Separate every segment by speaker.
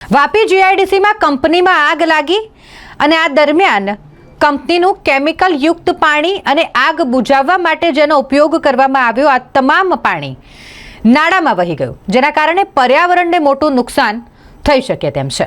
Speaker 1: વાપી જીઆઈડીસીમાં કંપનીમાં આગ લાગી અને આ દરમિયાન કંપનીનું કેમિકલ યુક્ત પાણી અને આગ બુઝાવવા માટે જેનો ઉપયોગ કરવામાં આવ્યો, આ તમામ પાણી નાળામાં વહી ગયું, જેના કારણે પર્યાવરણને મોટું નુકસાન થઈ શકે તેમ છે.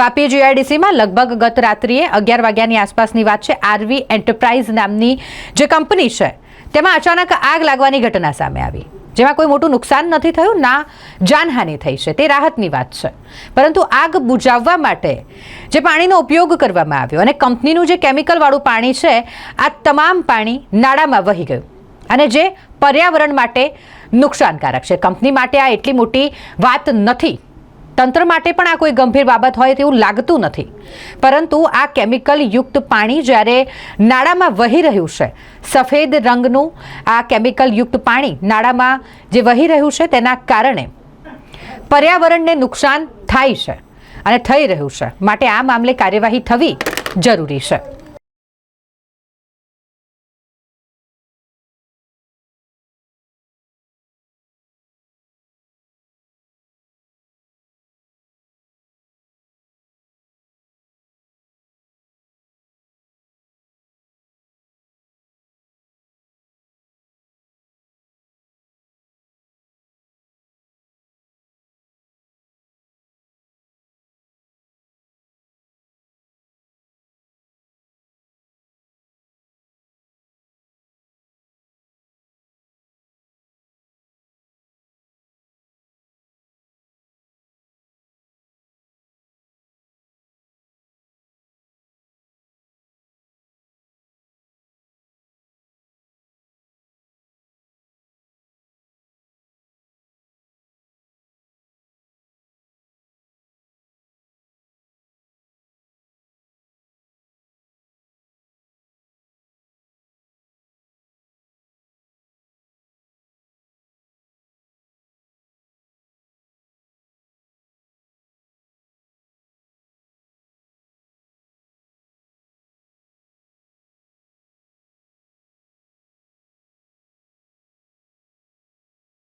Speaker 1: વાપી જીઆઈડીસીમાં લગભગ ગત રાત્રિએ અગિયાર વાગ્યાની આસપાસની વાત છે, આરવી એન્ટરપ્રાઇઝ નામની જે કંપની છે, તેમાં અચાનક આગ લાગવાની ઘટના સામે આવી. જેમાં કોઈ મોટું નુકસાન નથી થયું, ના જાનહાનિ થઈ છે. તે રાહતની વાત છે. પરંતુ આગ બુઝાવવા માટે જે પાણીનો ઉપયોગ કરવામાં આવ્યો અને કંપનીનું જે કેમિકલવાળું પાણી છે, આ તમામ પાણી નાળામાં વહી ગયું. અને જે પર્યાવરણ માટે નુકસાનકારક છે. કંપની માટે આ એટલી મોટી વાત નથી. તંત્ર માટે પણ આ કોઈ ગંભીર બાબત હોય તેવું લાગતું નથી. પરંતુ આ કેમિકલ યુક્ત પાણી જ્યારે નાળામાં વહી રહ્યું છે, સફેદ રંગનું આ કેમિકલ યુક્ત પાણી નાળામાં જે વહી રહ્યું છે તેના કારણે પર્યાવરણને નુકસાન થાય છે અને થઈ રહ્યું છે. માટે આ મામલે કાર્યવાહી થવી જરૂરી છે.